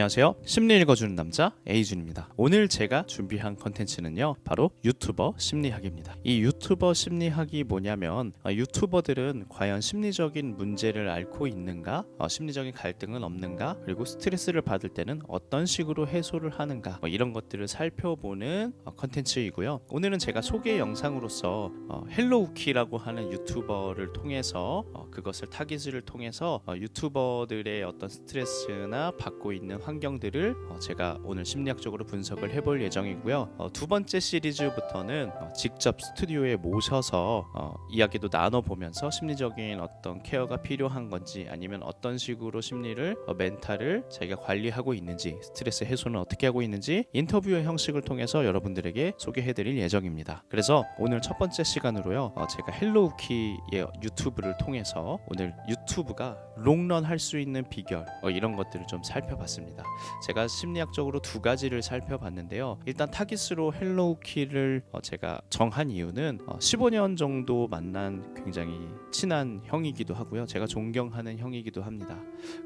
안녕하세요. 심리 읽어주는 남자 에이준입니다. 오늘 제가 준비한 컨텐츠는요, 바로 유튜버 심리학입니다. 이 유튜버 심리학이 뭐냐면 어, 유튜버들은 과연 심리적인 문제를 앓고 있는가, 어, 심리적인 갈등은 없는가, 그리고 스트레스를 받을 때는 어떤 식으로 해소를 하는가, 뭐 이런 것들을 살펴보는 어, 컨텐츠이고요. 오늘은 제가 소개 영상으로서 어, 헬로우키라고 하는 유튜버를 통해서 어, 그것을 타깃을 통해서 어, 유튜버들의 어떤 스트레스나 받고 있는 환경들을 어, 제가 오늘 심리학적으로 분석을 해볼 예정이고요. 어, 두 번째 시리즈부터는 어, 직접 스튜디오에 모셔서 어, 이야기도 나눠보면서 심리적인 어떤 케어가 필요한 건지 아니면 어떤 식으로 심리를 어, 멘탈을 자기가 관리하고 있는지 스트레스 해소는 어떻게 하고 있는지 인터뷰의 형식을 통해서 여러분들에게 소개해드릴 예정입니다. 그래서 오늘 첫 번째 시간으로요. 어, 제가 헬로우키의 유튜브를 통해서 오늘 유튜브가 롱런 할 수 있는 비결 어, 이런 것들을 좀 살펴봤습니다. 제가 심리학적으로 두 가지를 살펴봤는데요. 일단 타깃으로 헬로우키를 어, 제가 정한 이유는 어, 15년 정도 만난 굉장히 친한 형이기도 하고요. 제가 존경하는 형이기도 합니다.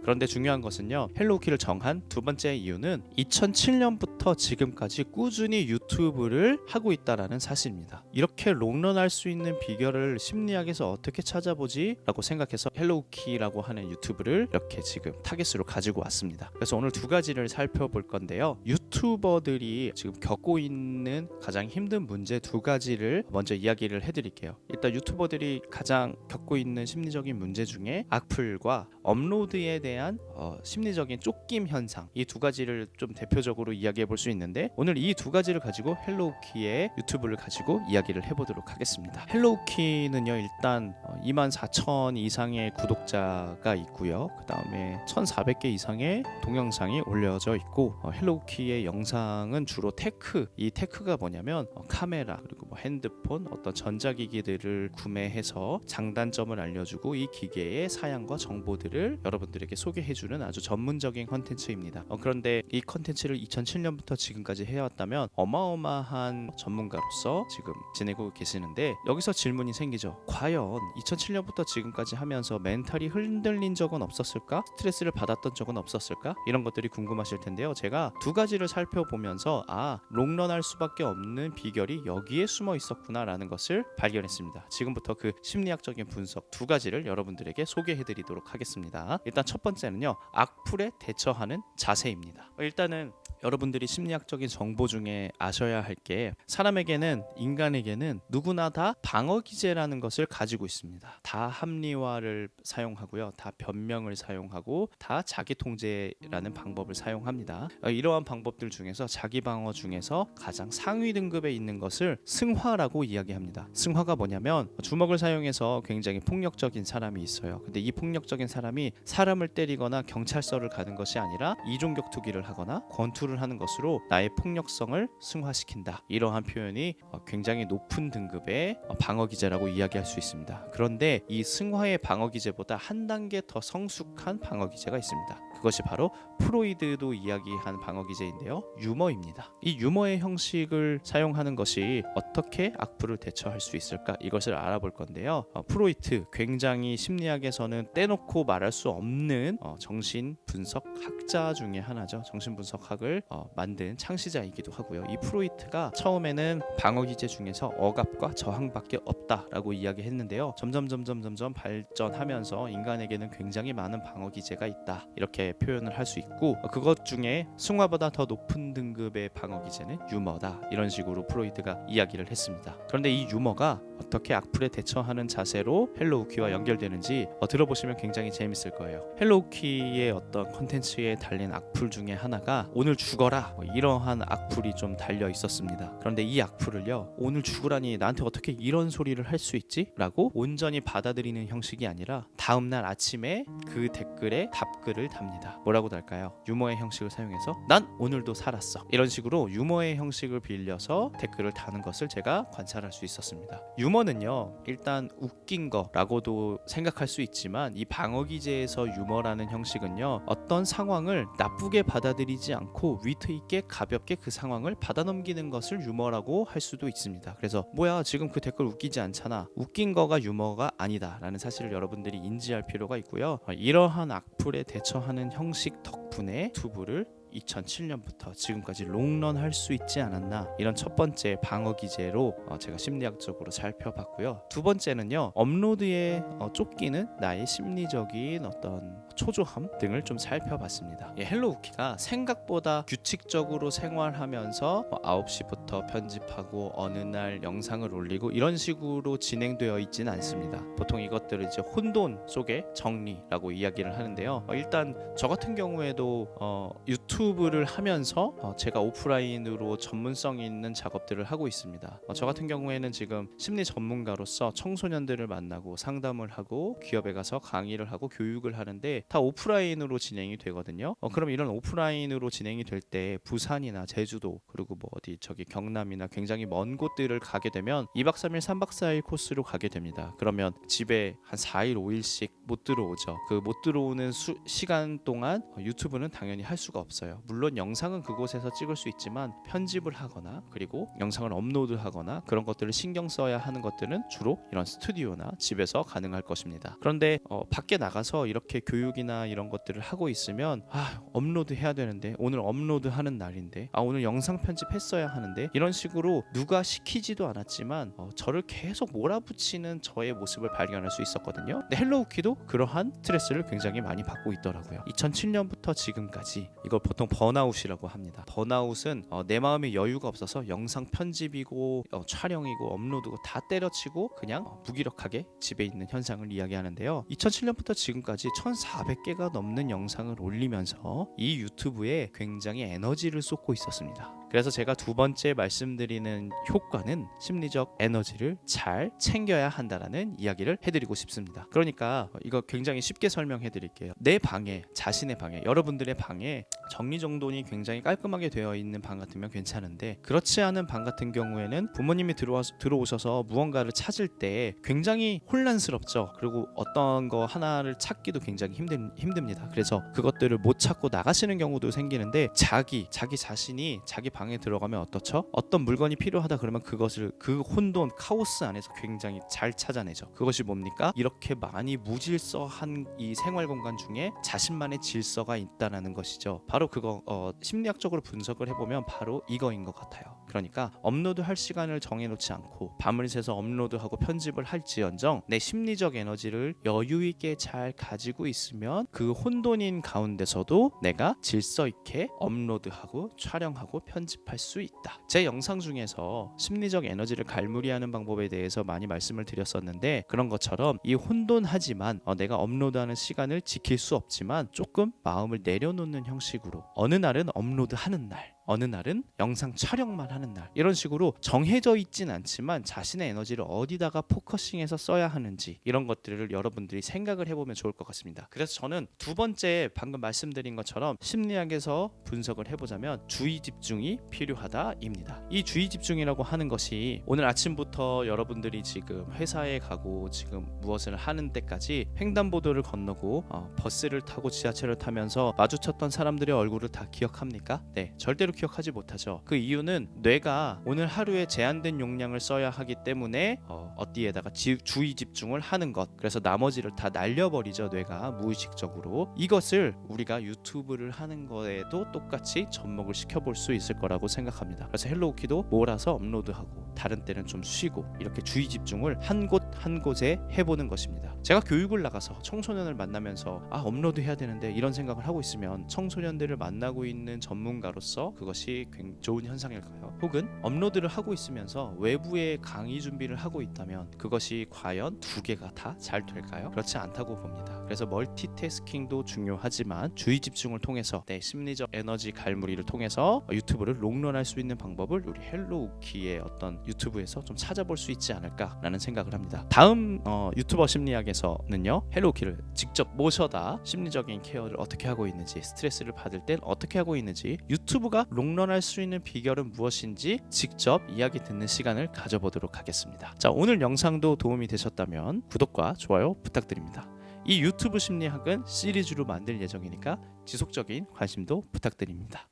그런데 중요한 것은요. 헬로우키를 정한 두 번째 이유는 2007년부터 지금까지 꾸준히 유튜브를 하고 있다라는 사실입니다. 이렇게 롱런할 수 있는 비결을 심리학에서 어떻게 찾아보지? 라고 생각해서 헬로우키라고 하는 유튜브를 이렇게 지금 타겟으로 가지고 왔습니다. 그래서 오늘 두 가지를 살펴볼 건데요. 유튜버들이 지금 겪고 있는 가장 힘든 문제 두 가지를 먼저 이야기를 해드릴게요. 일단 유튜버들이 가장 겪고 있는 심리적인 문제 중에 악플과 업로드에 대한 어, 심리적인 쫓김 현상 이 두 가지를 좀 대표적으로 이야기해 볼 수 있는데 오늘 이 두 가지를 가지고 헬로우키의 유튜브를 가지고 이야기를 해보도록 하겠습니다. 헬로우키는요 일단 어, 2만 4천 이상의 구독자가 있고요. 그 다음에 1,400개 이상의 동영상이 올려져 있고 어, 헬로우키의 영상은 주로 테크 이 테크가 뭐냐면 어, 카메라 그리고 뭐 핸드폰 어떤 전자기기들을 구매해서 장단점을 알려주고 이 기계의 사양과 정보들을 여러분들에게 소개해주는 아주 전문적인 컨텐츠입니다. 어, 그런데 이 컨텐츠를 2007년부터 지금까지 해왔다면 어마어마한 전문가로서 지금 지내고 계시는데 여기서 질문이 생기죠. 과연 2007년부터 지금까지 하면서 멘탈이 흔들린 적은 없었을까? 스트레스를 받았던 적은 없었을까? 이런 것들이 궁금하실 텐데요. 제가 두 가지를 살펴보면서 아 롱런할 수밖에 없는 비결이 여기에 숨어 있었구나라는 것을 발견했습니다. 지금부터 그 심리학적인 분석 두 가지를 여러분들에게 소개해드리도록 하겠습니다. 일단 첫 번째는요 악플에 대처하는 자세입니다. 일단은 여러분들이 심리학적인 정보 중에 아셔야 할 게 사람에게는 인간에게는 누구나 다 방어 기제라는 것을 가지고 있습니다. 다 합리화를 사용하고요. 다 변명을 사용하고 다 자기 통제라는 방법 을 사용합니다. 어, 이러한 방법들 중에서 자기 방어 중에서 가장 상위 등급에 있는 것을 승화라고 이야기합니다. 승화가 뭐냐면 주먹을 사용해서 굉장히 폭력적인 사람이 있어요. 근데 이 폭력적인 사람이 사람을 때리거나 경찰서를 가는 것이 아니라 이종 격투기를 하거나 권투를 하는 것으로 나의 폭력성을 승화시킨다. 이러한 표현이 어, 굉장히 높은 등급의 어, 방어 기제라고 이야기할 수 있습니다. 그런데 이 승화의 방어 기제보다 한 단계 더 성숙한 방어 기제가 있습니다. 그것이 바로 프로이드도 이야기한 방어 기제인데요. 유머입니다. 이 유머의 형식을 사용하는 것이 어떻게 악플을 대처할 수 있을까? 이것을 알아볼 건데요. 어, 프로이트 굉장히 심리학에서는 떼놓고 말할 수 없는 어, 정신 분석 학자 중에 하나죠. 정신 분석학을 어, 만든 창시자이기도 하고요. 이 프로이트가 처음에는 방어 기제 중에서 억압과 저항밖에 없다라고 이야기했는데요. 점점 점점 점점 발전하면서 인간에게는 굉장히 많은 방어 기제가 있다. 이렇게 표현을 할 수 있고 어, 그것 중에 승화보다 더 높은 등급의 방어 기제는 유머다. 이런 식으로 프로이트가 이야기를 했습니다. 그런데 이 유머가 어떻게 악플에 대처하는 자세로 헬로우키와 연결되는지 어, 들어보시면 굉장히 재밌을 거예요. 헬로우키의 어떤 컨텐츠에 달린 악플 중에 하나가 오늘 죽어라 뭐 이러한 악플이 좀 달려 있었습니다. 그런데 이 악플을요 오늘 죽으라니 나한테 어떻게 이런 소리를 할 수 있지? 라고 온전히 받아들이는 형식이 아니라 다음날 아침에 그 댓글에 답글을 답니다. 뭐라고 달까요? 유머의 형식을 사용해서 난 오늘도 살았어. 이런 식으로 유머의 형식을 빌려서 댓글을 다는 것을 제가 관찰할 수 있었습니다. 유머는요 일단 웃긴 거라고도 생각할 수 있지만 이 방어 기제에서 유머라는 형식은요 어떤 상황을 나쁘게 받아들이지 않고 위트 있게 가볍게 그 상황을 받아넘기는 것을 유머라고 할 수도 있습니다. 그래서 뭐야 지금 그 댓글 웃기지 않잖아 웃긴 거가 유머가 아니다라는 사실을 여러분들이 인지할 필요가 있고요. 어, 이러한 악플에 대처하는 형식 덕분에 유튜브를 2007년부터 지금까지 롱런 할 수 있지 않았나 이런 첫 번째 방어 기제로 어, 제가 심리학적으로 살펴봤고요. 두 번째는요 업로드에 어, 쫓기는 나의 심리적인 어떤 초조함 등을 좀 살펴봤습니다. 예, 헬로우키가 생각보다 규칙적으로 생활하면서 뭐 9시부터 편집하고 어느 날 영상을 올리고 이런 식으로 진행되어 있지는 않습니다. 보통 이것들을 이제 혼돈 속의 정리라고 이야기를 하는데요. 어, 일단 저 같은 경우에도 어, 유튜브 를 하면서 어, 제가 오프라인으로 전문성 있는 작업들을 하고 있습니다. 어, 저 같은 경우에는 지금 심리 전문가로서 청소년들을 만나고 상담을 하고 기업에 가서 강의를 하고 교육을 하는데 다 오프라인으로 진행이 되거든요. 어, 그럼 이런 오프라인으로 진행이 될 때 부산이나 제주도 그리고 뭐 어디 저기 경남이나 굉장히 먼 곳들을 가게 되면 2박 3일, 3박 4일 코스로 가게 됩니다. 그러면 집에 한 4일, 5일씩 못 들어오죠. 그 못 들어오는 수, 시간 동안 어, 유튜브는 당연히 할 수가 없어요. 물론 영상은 그곳에서 찍을 수 있지만 편집을 하거나 그리고 영상을 업로드하거나 그런 것들을 신경 써야 하는 것들은 주로 이런 스튜디오나 집에서 가능할 것입니다. 그런데 어, 밖에 나가서 이렇게 교육이나 이런 것들을 하고 있으면 아 업로드 해야 되는데 오늘 업로드 하는 날인데 아 오늘 영상 편집했어야 하는데 이런 식으로 누가 시키지도 않았지만 어, 저를 계속 몰아붙이는 저의 모습을 발견할 수 있었거든요. 근데 헬로우키도 그러한 스트레스를 굉장히 많이 받고 있더라고요. 2007년부터 지금까지 이걸 보통 번아웃이라고 합니다. 번아웃은 어, 내 마음에 여유가 없어서 영상 편집이고 어, 촬영이고 업로드고 다 때려치고 그냥 어, 무기력하게 집에 있는 현상을 이야기하는데요. 2007년부터 지금까지 1,400개가 넘는 영상을 올리면서 이 유튜브에 굉장히 에너지를 쏟고 있었습니다. 그래서 제가 두 번째 말씀드리는 효과는 심리적 에너지를 잘 챙겨야 한다라는 이야기를 해드리고 싶습니다. 그러니까 이거 굉장히 쉽게 설명해 드릴게요. 내 방에, 자신의 방에, 여러분들의 방에 정리정돈이 굉장히 깔끔하게 되어 있는 방 같으면 괜찮은데 그렇지 않은 방 같은 경우에는 부모님이 들어와, 들어오셔서 무언가를 찾을 때 굉장히 혼란스럽죠. 그리고 어떤 거 하나를 찾기도 굉장히 힘든, 힘듭니다. 그래서 그것들을 못 찾고 나가시는 경우도 생기는데 자기, 자기 자신이 자기 방에 들어가면 어떻죠? 어떤 물건이 필요하다 그러면 그것을 그 혼돈, 카오스 안에서 굉장히 잘 찾아내죠. 그것이 뭡니까? 이렇게 많이 무질서한 이 생활 공간 중에 자신만의 질서가 있다라는 것이죠. 바로 그거 어, 심리학적으로 분석을 해보면 바로 이거인 것 같아요. 그러니까 업로드할 시간을 정해놓지 않고 밤을 새서 업로드하고 편집을 할지언정 내 심리적 에너지를 여유 있게 잘 가지고 있으면 그 혼돈인 가운데서도 내가 질서 있게 업로드하고 촬영하고 편집할 수 있다. 제 영상 중에서 심리적 에너지를 갈무리하는 방법에 대해서 많이 말씀을 드렸었는데 그런 것처럼 이 혼돈하지만 어, 내가 업로드하는 시간을 지킬 수 없지만 조금 마음을 내려놓는 형식으로 어느 날은 업로드하는 날 어느 날은 영상 촬영만 하는 날 이런 식으로 정해져 있진 않지만 자신의 에너지를 어디다가 포커싱해서 써야 하는지 이런 것들을 여러분들이 생각을 해보면 좋을 것 같습니다. 그래서 저는 두 번째 방금 말씀드린 것처럼 심리학에서 분석을 해보자면 주의 집중이 필요하다입니다. 이 주의 집중이라고 하는 것이 오늘 아침부터 여러분들이 지금 회사에 가고 지금 무엇을 하는 때까지 횡단보도를 건너고 어, 버스를 타고 지하철을 타면서 마주쳤던 사람들의 얼굴을 다 기억합니까? 네, 절대로 기억하지 못하죠. 그 이유는 뇌가 오늘 하루에 제한된 용량을 써야 하기 때문에 어, 어디에다가 지, 주의 집중을 하는 것. 그래서 나머지를 다 날려버리죠. 뇌가 무의식적으로. 이것을 우리가 유튜브를 하는 거에도 똑같이 접목을 시켜볼 수 있을 거라고 생각합니다. 그래서 헬로우키도 몰아서 업로드하고 다른 때는 좀 쉬고 이렇게 주의 집중을 한 곳 한 곳에 해보는 것입니다. 제가 교육을 나가서 청소년을 만나면서 아 업로드 해야 되는데 이런 생각을 하고 있으면 청소년들을 만나고 있는 전문가로서 그 것이 굉장히 좋은 현상일까요? 혹은 업로드를 하고 있으면서 외부의 강의 준비를 하고 있다면 그것이 과연 두 개가 다 잘 될까요? 그렇지 않다고 봅니다. 그래서 멀티태스킹도 중요하지만 주의 집중을 통해서 내 심리적 에너지 갈무리를 통해서 유튜브를 롱런할 수 있는 방법을 우리 헬로우키의 어떤 유튜브에서 좀 찾아볼 수 있지 않을까라는 생각을 합니다. 다음 어, 유튜버 심리학에서는요 헬로우키를 직접 모셔다 심리적인 케어를 어떻게 하고 있는지 스트레스를 받을 땐 어떻게 하고 있는지 유튜브가 롱런할 수 있는 비결은 무엇인지 직접 이야기 듣는 시간을 가져보도록 하겠습니다. 자 오늘 영상도 도움이 되셨다면 구독과 좋아요 부탁드립니다. 이 유튜브 심리학은 시리즈로 만들 예정이니까 지속적인 관심도 부탁드립니다.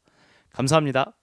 감사합니다.